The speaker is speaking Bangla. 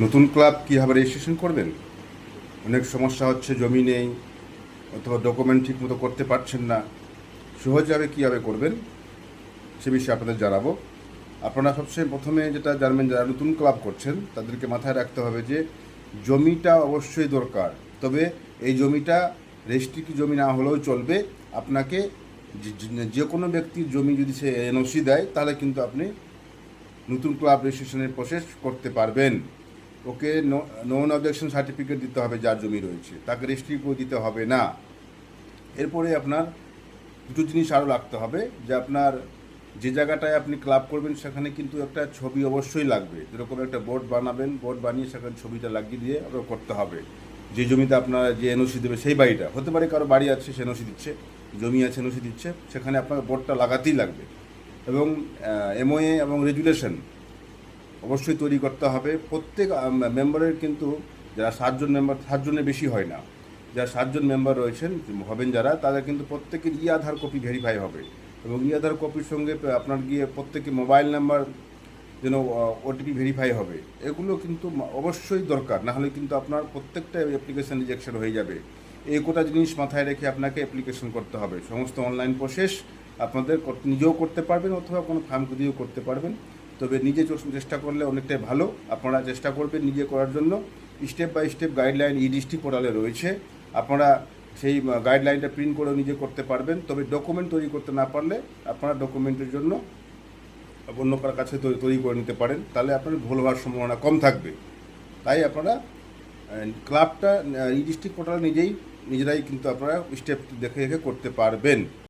নতুন ক্লাব কীভাবে রেজিস্ট্রেশন করবেন? অনেক সমস্যা হচ্ছে, জমি নেই, অথবা ডকুমেন্ট ঠিকমতো করতে পারছেন না। সহজভাবে কীভাবে করবেন? সে বিষয়ে আপনাদের জানাব। আপনারা সবচেয়ে প্রথমে যেটা জানবেন, যারা নতুন ক্লাব করছেন, তাদেরকে মাথায় রাখতে হবে যে জমিটা অবশ্যই দরকার। তবে এই জমিটা রেজিস্ট্রি জমি না হলেও চলবে। আপনাকে যে কোনো ব্যক্তির জমি যদি সে এনওসি দেয়, তাহলে কিন্তু আপনি নতুন ক্লাব রেজিস্ট্রেশনের প্রসেস করতে পারবেন। ওকে নন অবজেকশন সার্টিফিকেট দিতে হবে যার জমি রয়েছে। তাকে রেজিস্ট্রি করে দিতে হবে না। এরপরে আপনার দুটো জিনিস আরও রাখতে হবে যে আপনার যে জায়গাটায় আপনি ক্লাব করবেন সেখানে কিন্তু একটা ছবি অবশ্যই লাগবে। যেরকম একটা বোর্ড বানাবেন বোর্ড বানিয়ে সেখানে ছবিটা লাগিয়ে দিয়ে আপনার করতে হবে। যে জমিতে আপনার যে এনওসি দেবে সেই বাড়িটা। হতে পারে কারও বাড়ি আছে, সে এনওসি দিচ্ছে। জমি আছে এনওসি দিচ্ছে। সেখানে আপনার বোর্ডটা লাগাতেই লাগবে। এবং এমওএ এবং রেজুলেশন অবশ্যই তৈরি করতে হবে। প্রত্যেক মেম্বারের কিন্তু যারা সাতজন মেম্বার, সাতজনের বেশি হয় না। যারা সাতজন মেম্বার রয়েছেন, হবেন যারা তাদের কিন্তু প্রত্যেকের ই আধার কপি ভেরিফাই হবে। এবং ই আধার কপির সঙ্গে আপনার গিয়ে প্রত্যেকে মোবাইল নাম্বার যেন ওটিপি ভেরিফাই হবে। এগুলো কিন্তু অবশ্যই দরকার। না হলে কিন্তু আপনার প্রত্যেকটা অ্যাপ্লিকেশান রিজেকশন হয়ে যাবে। এই কোটা জিনিস মাথায় রেখে আপনাকে অ্যাপ্লিকেশন করতে হবে। সমস্ত অনলাইন প্রসেস আপনাদের নিজেও করতে পারবেন অথবা কোনো ফার্ম দিয়েও করতে পারবেন। তবে নিজে চেষ্টা করলে অনেকটাই ভালো। আপনারা চেষ্টা করবেন নিজে করার জন্য। Step by step guideline E district পোর্টালে রয়েছে। আপনারা সেই গাইডলাইনটা প্রিন্ট করেও নিজে করতে পারবেন। তবে ডকুমেন্ট তৈরি করতে না পারলে আপনারা ডকুমেন্টের জন্য অন্য কারোর কাছে তৈরি করে নিতে পারেন। তাহলে আপনার ভুল হওয়ার সম্ভাবনা কম থাকবে। তাই আপনারা ক্লাবটা ই ডিস্ট্রিক্ট পোর্টাল নিজেই, নিজেরাই কিন্তু আপনারা স্টেপ দেখে দেখে করতে পারবেন।